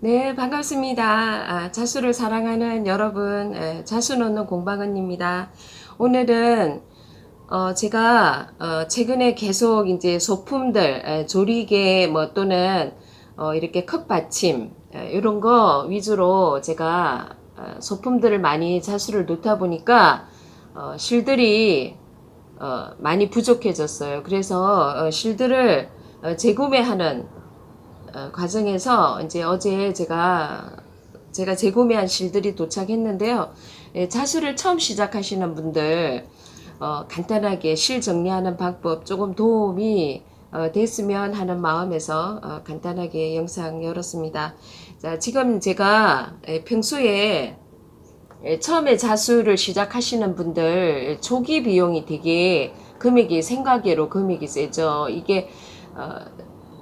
네, 반갑습니다. 아, 자수를 사랑하는 여러분, 에, 자수 넣는 공방은입니다. 오늘은 어, 제가 어, 최근에 계속 이제 소품들, 에, 조리개 뭐 또는 어, 이렇게 컵 받침 에, 이런 거 위주로 제가 어, 소품들을 많이 자수를 놓다 보니까 어, 실들이 어, 많이 부족해졌어요. 그래서 어, 실들을 어, 재구매하는 어, 과정에서 이제 어제 제가 제가 재구매한 실들이 도착했는데요. 예, 자수를 처음 시작하시는 분들 어, 간단하게 실 정리하는 방법 조금 도움이 어, 됐으면 하는 마음에서 어, 간단하게 영상 열었습니다. 자, 지금 제가 예, 평소에 예, 처음에 자수를 시작하시는 분들 초기 비용이 되게 금액이 생각외로 금액이 세죠. 이게 어,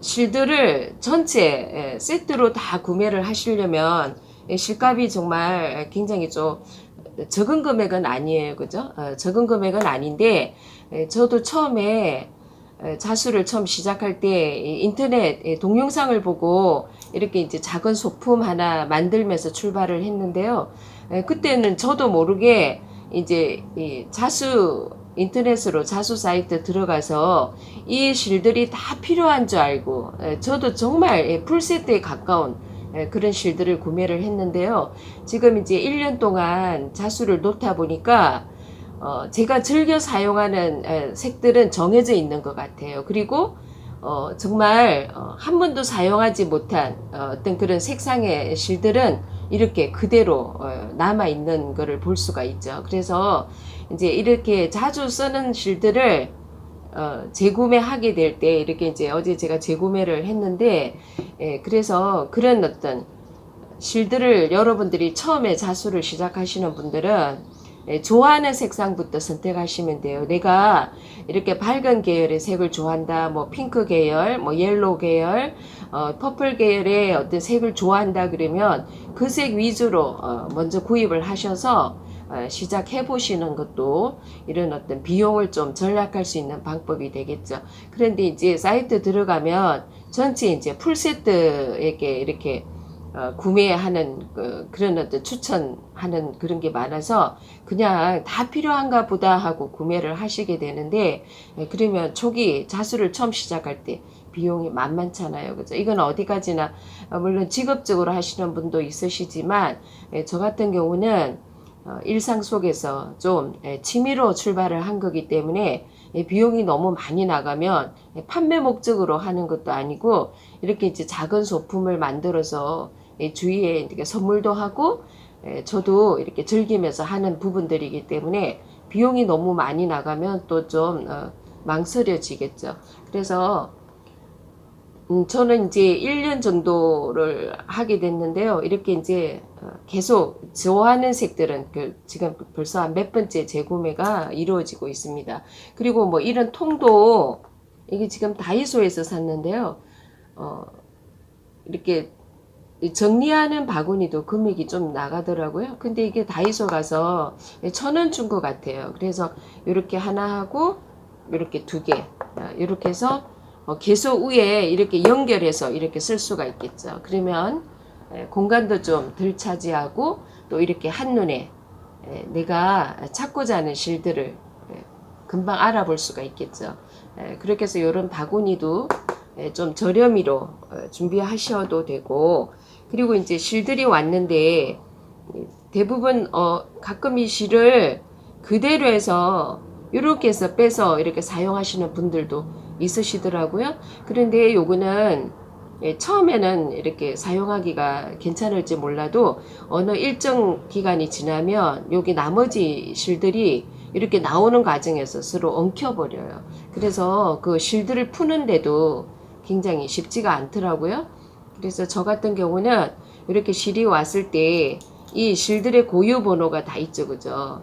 실들을 전체 예, 세트로 다 구매를 하시려면 예, 실값이 정말 굉장히 좀 적은 금액은 아니에요. 그죠? 어, 적은 금액은 아닌데 예, 저도 처음에 에, 자수를 처음 시작할 때이 인터넷 예, 동영상을 보고 이렇게 이제 작은 소품 하나 만들면서 출발을 했는데요. 에, 그때는 저도 모르게 이제 이 자수 인터넷으로 자수 사이트 들어가서 이 실들이 다 필요한 줄 알고 에, 저도 정말 예, 풀세트에 가까운 에, 그런 실들을 구매를 했는데요. 지금 이제 1년 동안 자수를 놓다 보니까 어, 제가 즐겨 사용하는 에, 색들은 정해져 있는 것 같아요. 그리고 어, 정말 어, 한 번도 사용하지 못한 어, 어떤 그런 색상의 실들은 이렇게 그대로 어, 남아 있는 것을 볼 수가 있죠. 그래서 이제 이렇게 자주 쓰는 실들을 어, 재구매하게 될 때 이렇게 이제 어제 제가 재구매를 했는데 예, 그래서 그런 어떤 실들을 여러분들이 처음에 자수를 시작하시는 분들은 예, 좋아하는 색상부터 선택하시면 돼요. 내가 이렇게 밝은 계열의 색을 좋아한다. 뭐 핑크 계열, 뭐 옐로우 계열, 어, 퍼플 계열의 어떤 색을 좋아한다 그러면 그 색 위주로 어, 먼저 구입을 하셔서 어, 시작해 보시는 것도 이런 어떤 비용을 좀 절약할 수 있는 방법이 되겠죠. 그런데 이제 사이트 들어가면 전체 이제 풀세트에게 이렇게 어, 구매하는 그, 그런 어떤 추천하는 그런 게 많아서 그냥 다 필요한가 보다 하고 구매를 하시게 되는데 예, 그러면 초기 자수를 처음 시작할 때 비용이 만만찮아요. 그죠? 이건 어디까지나 어, 물론 직업적으로 하시는 분도 있으시지만 예, 저 같은 경우는 어, 일상 속에서 좀 예, 취미로 출발을 한 거기 때문에 예, 비용이 너무 많이 나가면 예, 판매 목적으로 하는 것도 아니고 이렇게 이제 작은 소품을 만들어서 예, 주위에 이렇게 선물도 하고 예, 저도 이렇게 즐기면서 하는 부분들이기 때문에 비용이 너무 많이 나가면 또좀 어, 망설여지겠죠. 그래서 음, 저는 이제 1년 정도를 하게 됐는데요. 이렇게 이제 어, 계속 좋아하는 색들은 그 지금 벌써 한 몇 번째 재구매가 이루어지고 있습니다. 그리고 뭐 이런 통도 이게 지금 다이소에서 샀는데요. 어, 이렇게 정리하는 바구니도 금액이 좀 나가더라고요. 근데 이게 다이소 가서 천 원 준 것 같아요. 그래서 이렇게 하나 하고 이렇게 두 개, 아, 이렇게 해서 어, 계속 위에 이렇게 연결해서 이렇게 쓸 수가 있겠죠. 그러면 에, 공간도 좀 덜 차지하고 또 이렇게 한눈에 에, 내가 찾고자 하는 실들을 에, 금방 알아볼 수가 있겠죠. 에, 그렇게 해서 이런 바구니도 에, 좀 저렴이로 어, 준비하셔도 되고 그리고 이제 실들이 왔는데 대부분 어 가끔 이 실을 그대로 해서 이렇게 해서 빼서 이렇게 사용하시는 분들도 있으시더라고요. 그런데 요거는 예, 처음에는 이렇게 사용하기가 괜찮을지 몰라도 어느 일정 기간이 지나면 여기 나머지 실들이 이렇게 나오는 과정에서 서로 엉켜버려요. 그래서 그 실들을 푸는데도 굉장히 쉽지가 않더라고요. 그래서 저 같은 경우는 이렇게 실이 왔을 때 이 실들의 고유 번호가 다 있죠, 그죠?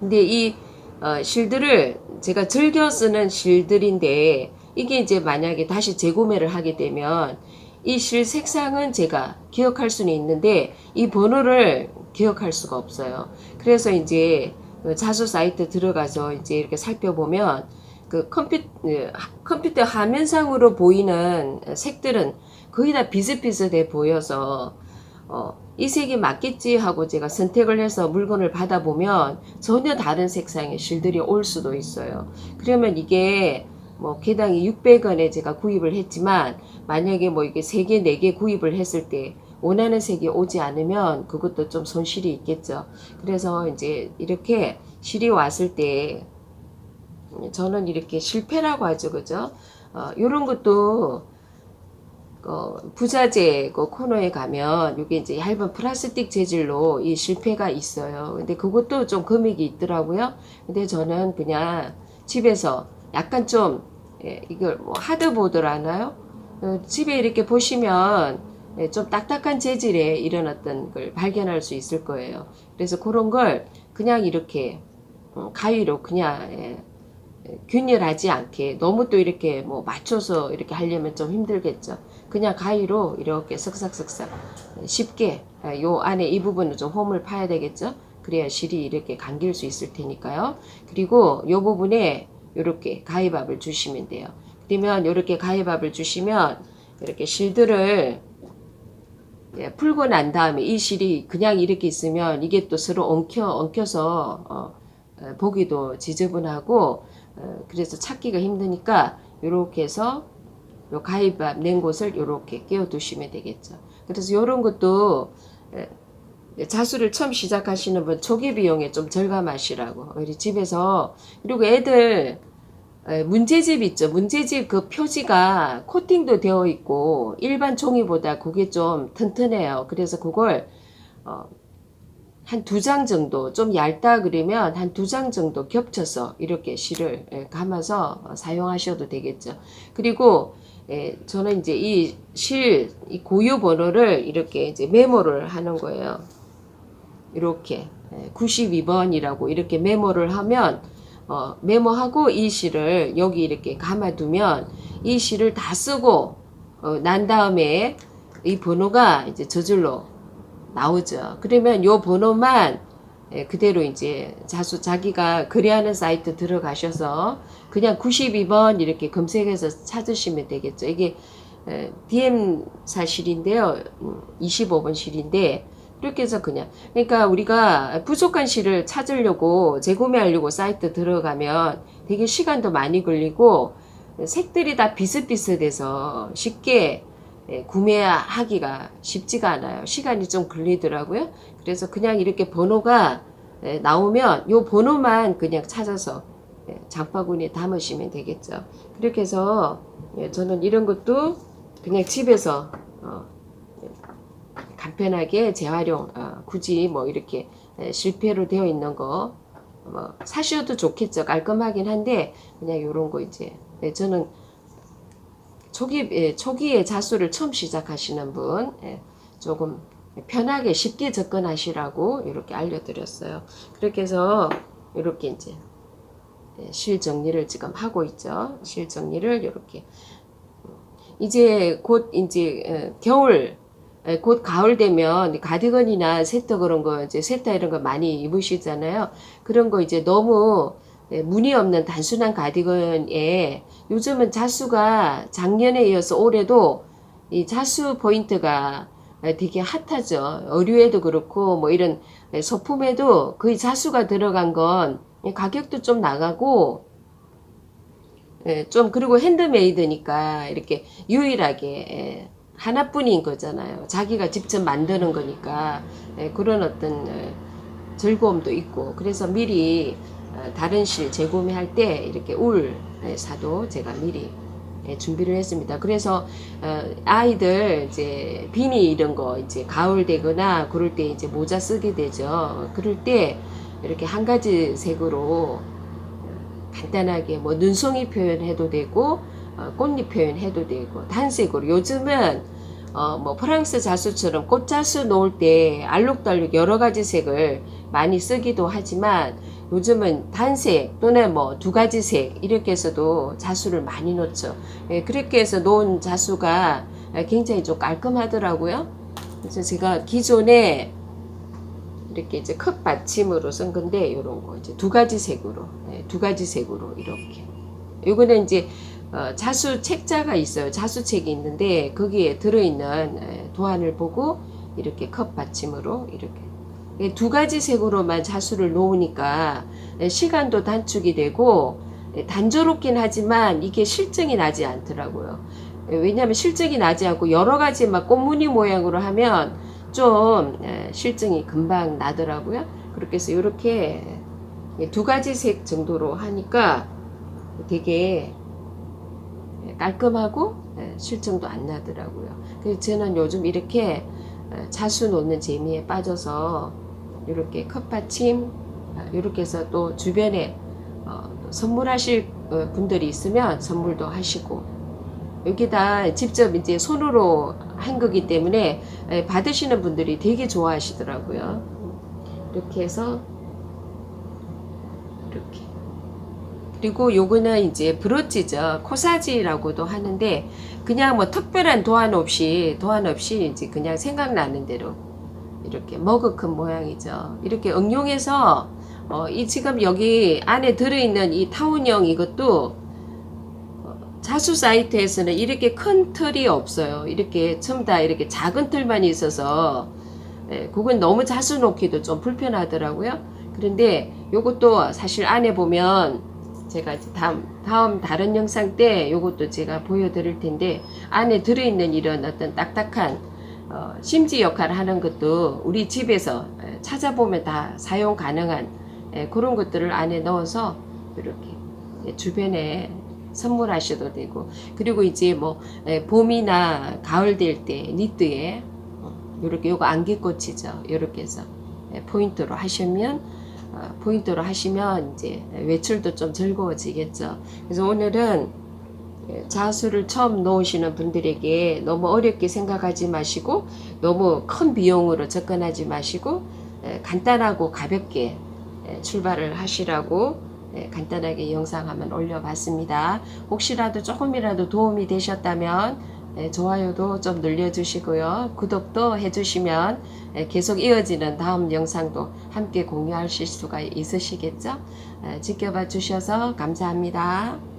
근데 이 어, 실들을 제가 즐겨 쓰는 실들인데 이게 이제 만약에 다시 재구매를 하게 되면 이 실 색상은 제가 기억할 수는 있는데 이 번호를 기억할 수가 없어요. 그래서 이제 그 자수 사이트 들어가서 이제 이렇게 살펴보면 그 컴퓨, 예, 하- 컴퓨터 화면상으로 보이는 색들은 거의 다 비슷비슷해 보여서 어, 이 색이 맞겠지 하고 제가 선택을 해서 물건을 받아보면 전혀 다른 색상의 실들이 올 수도 있어요. 그러면 이게 뭐 개당이 600원에 제가 구입을 했지만 만약에 뭐 이게 3개, 4개 구입을 했을 때 원하는 색이 오지 않으면 그것도 좀 손실이 있겠죠. 그래서 이제 이렇게 실이 왔을 때 저는 이렇게 실패라고 하죠. 그죠? 어, 요런 것도 어, 부자재 그 코너에 가면 이게 이제 얇은 플라스틱 재질로 이 실패가 있어요. 근데 그것도 좀 금액이 있더라고요. 근데 저는 그냥 집에서 약간 좀 예, 이걸 뭐 하드보드라 하나요? 어, 집에 이렇게 보시면 예, 좀 딱딱한 재질의 이런 어떤 걸 발견할 수 있을 거예요. 그래서 그런 걸 그냥 이렇게 음, 가위로 그냥 예, 예, 균일하지 않게 너무 또 이렇게 뭐 맞춰서 이렇게 하려면 좀 힘들겠죠. 그냥 가위로 이렇게 쓱싹쓱싹 쉽게 아, 요 안에 이 부분은 좀 홈을 파야 되겠죠. 그래야 실이 이렇게 감길 수 있을 테니까요. 그리고 요 부분에 이렇게 가위밥을 주시면 돼요. 그러면 이렇게 가위밥을 주시면 이렇게 실들을 예, 풀고 난 다음에 이 실이 그냥 이렇게 있으면 이게 또 서로 엉켜 엉켜서 어, 어, 보기도 지저분하고 어, 그래서 찾기가 힘드니까 이렇게 해서 요 가위밥 낸 곳을 이렇게 끼워 두시면 되겠죠. 그래서 이런 것도 에, 자수를 처음 시작하시는 분 초기 비용에 좀 절감하시라고 우리 집에서 그리고 애들 에, 문제집 있죠. 문제집 그 표지가 코팅도 되어 있고 일반 종이보다 그게 좀 튼튼해요. 그래서 그걸 어, 한 두 장 정도 좀 얇다 그러면 한 두 장 정도 겹쳐서 이렇게 실을 예, 감아서 어, 사용하셔도 되겠죠. 그리고 예, 저는 이제 이 실, 이 고유 번호를 이렇게 이제 메모를 하는 거예요. 이렇게 92번이라고 이렇게 메모를 하면 어, 메모하고 이 실을 여기 이렇게 감아두면 이 실을 다 쓰고 어, 난 다음에 이 번호가 이제 저절로 나오죠. 그러면 요 번호만 예, 그대로 이제 자수 자기가 거래하는 사이트 들어가셔서 그냥 92번 이렇게 검색해서 찾으시면 되겠죠. 이게 에, DM 사실인데요. 25번 실인데 이렇게 해서 그냥 그러니까 우리가 부족한 실을 찾으려고 재구매하려고 사이트 들어가면 되게 시간도 많이 걸리고 색들이 다 비슷비슷해서 쉽게 예, 구매하기가 쉽지가 않아요. 시간이 좀 걸리더라고요. 그래서 그냥 이렇게 번호가 예, 나오면 요 번호만 그냥 찾아서 예, 장바구니에 담으시면 되겠죠. 그렇게 해서 예, 저는 이런 것도 그냥 집에서 어, 예, 간편하게 재활용 어, 굳이 뭐 이렇게 예, 실패로 되어 있는 거 뭐 사셔도 좋겠죠. 깔끔하긴 한데 그냥 요런 거 이제 예, 저는 초기 예, 초기에 자수를 처음 시작하시는 분 예, 조금 편하게 쉽게 접근하시라고 이렇게 알려드렸어요. 그렇게 해서 이렇게 이제 예, 실 정리를 지금 하고 있죠. 실 정리를 이렇게 이제 곧 이제 어, 겨울 에, 곧 가을 되면 가디건이나 세터 그런 거 이제 세타 이런 거 많이 입으시잖아요. 그런 거 이제 너무 예, 무늬 없는 단순한 가디건에 요즘은 자수가 작년에 이어서 올해도 이 자수 포인트가 되게 핫하죠. 의류에도 그렇고 뭐 이런 소품에도 거의 자수가 들어간 건 가격도 좀 나가고 예, 좀 그리고 핸드메이드니까 이렇게 유일하게 예, 하나뿐인 거잖아요. 자기가 직접 만드는 거니까 예, 그런 어떤 예, 즐거움도 있고 그래서 미리 어, 다른 실 재구매할 때 이렇게 울 예, 사도 제가 미리 예, 준비를 했습니다. 그래서 어, 아이들 이제 비니 이런 거 이제 가을 되거나 그럴 때 이제 모자 쓰게 되죠. 그럴 때 이렇게 한 가지 색으로 간단하게 뭐 눈송이 표현해도 되고 어, 꽃잎 표현해도 되고 단색으로 요즘은 어, 뭐 프랑스 자수처럼 꽃자수 놓을 때 알록달록 여러 가지 색을 많이 쓰기도 하지만 요즘은 단색 또는 뭐 두 가지 색 이렇게 해서도 자수를 많이 놓죠. 예, 그렇게 해서 놓은 자수가 굉장히 좀 깔끔하더라고요. 그래서 제가 기존에 이렇게 이제 컵 받침으로 쓴 건데 이런 거 이제 두 가지 색으로 예, 두 가지 색으로 이렇게 요거는 이제 어, 자수 책자가 있어요. 자수책이 있는데 거기에 들어있는 에, 도안을 보고 이렇게 컵 받침으로 이렇게 이두 가지 색으로만 자수를 놓으니까 에, 시간도 단축이 되고 에, 단조롭긴 하지만 이게 실증이 나지 않더라고요. 에, 왜냐하면 실증이 나지 않고 여러 가지 막 꽃무늬 모양으로 하면 좀 에, 실증이 금방 나더라고요. 그렇게 해서 이렇게 두 가지 색 정도로 하니까 되게 깔끔하고 예, 실증도 안 나더라고요. 그래서 저는 요즘 이렇게 어, 자수 놓는 재미에 빠져서 이렇게 컵받침 아, 이렇게 해서 또 주변에 어, 선물하실 어, 분들이 있으면 선물도 하시고 여기다 직접 이제 손으로 한 거기 때문에 예, 받으시는 분들이 되게 좋아하시더라고요. 이렇게 해서 이렇게 그리고 요거는 이제 브로치죠. 코사지라고도 하는데 그냥 뭐 특별한 도안 없이 도안 없이 이제 그냥 생각나는 대로 이렇게 머그큰 모양이죠. 이렇게 응용해서 어, 이 지금 여기 안에 들어있는 이 타운형 이것도 어, 자수 사이트에서는 이렇게 큰 틀이 없어요. 이렇게 전부 다 이렇게 작은 틀만 있어서 예, 그건 너무 자수 놓기도 좀 불편하더라고요. 그런데 요것도 사실 안에 보면 제가 다음, 다음 다른 영상 때 요것도 제가 보여드릴 텐데 안에 들어있는 이런 어떤 딱딱한 어, 심지 역할을 하는 것도 우리 집에서 에, 찾아보면 다 사용 가능한 에, 그런 것들을 안에 넣어서 이렇게 예, 주변에 선물하셔도 되고 그리고 이제 뭐 에, 봄이나 가을 될 때 니트에 이렇게 요거 안개꽃이죠. 이렇게 해서 예, 포인트로 하시면 어, 포인트로 하시면 이제 외출도 좀 즐거워지겠죠. 그래서 오늘은 예, 자수를 처음 놓으시는 분들에게 너무 어렵게 생각하지 마시고 너무 큰 비용으로 접근하지 마시고 예, 간단하고 가볍게 예, 출발을 하시라고 예, 간단하게 영상 한번 올려봤습니다. 혹시라도 조금이라도 도움이 되셨다면 예, 좋아요도 좀 눌러주시고요. 구독도 해주시면 예, 계속 이어지는 다음 영상도 함께 공유하실 수가 있으시겠죠? 예, 지켜봐 주셔서 감사합니다.